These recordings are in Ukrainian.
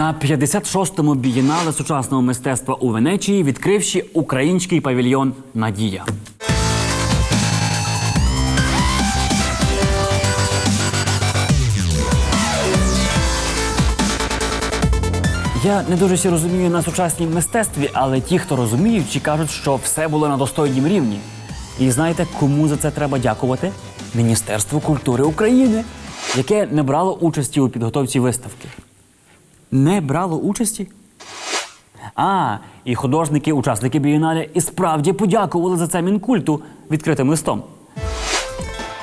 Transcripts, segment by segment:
На 56-му бієнале сучасного мистецтва у Венеції відкривши український павільйон Надія. Я не дуже всі розумію на сучаснім мистецтві, але ті, хто розуміють, кажуть, що все було на достойнім рівні. І знаєте, кому за це треба дякувати? Міністерству культури України, яке не брало участі у підготовці виставки. Не брало участі? А, і художники, учасники бієнале і справді подякували за це мінкульту відкритим листом.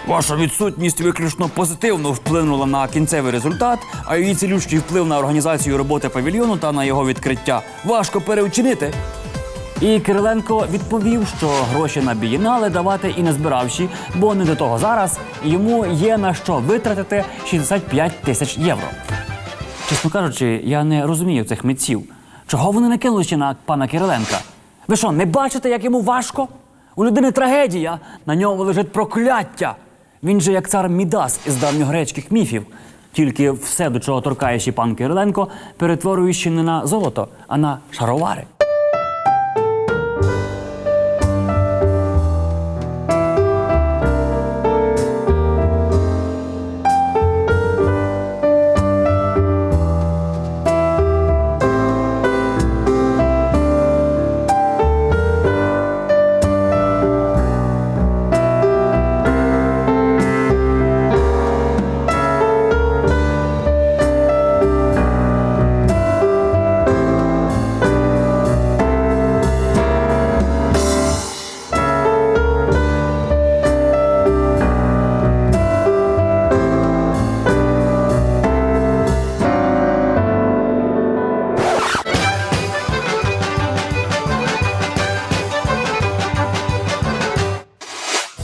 Ваша відсутність виключно позитивно вплинула на кінцевий результат, а її цілющий вплив на організацію роботи павільйону та на його відкриття важко переучинити. І Кириленко відповів, що гроші на бієнале давати і не збиравши, бо не до того зараз йому є на що витратити 65 тисяч євро. Чесно кажучи, я не розумію цих митців. Чого вони не кинулися на пана Кириленка? Ви що, не бачите, як йому важко? У людини трагедія, на ньому лежить прокляття. Він же як цар Мідас із давньогрецьких міфів. Тільки все, до чого торкаєш і пан Кириленко, перетворюючи не на золото, а на шаровари.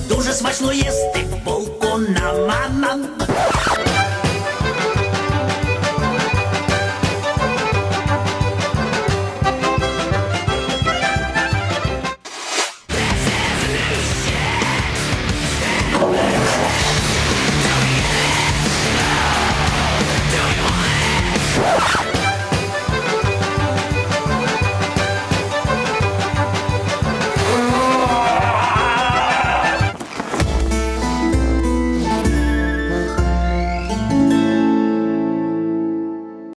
Дуже смачно їсти полку на манан. Yeah.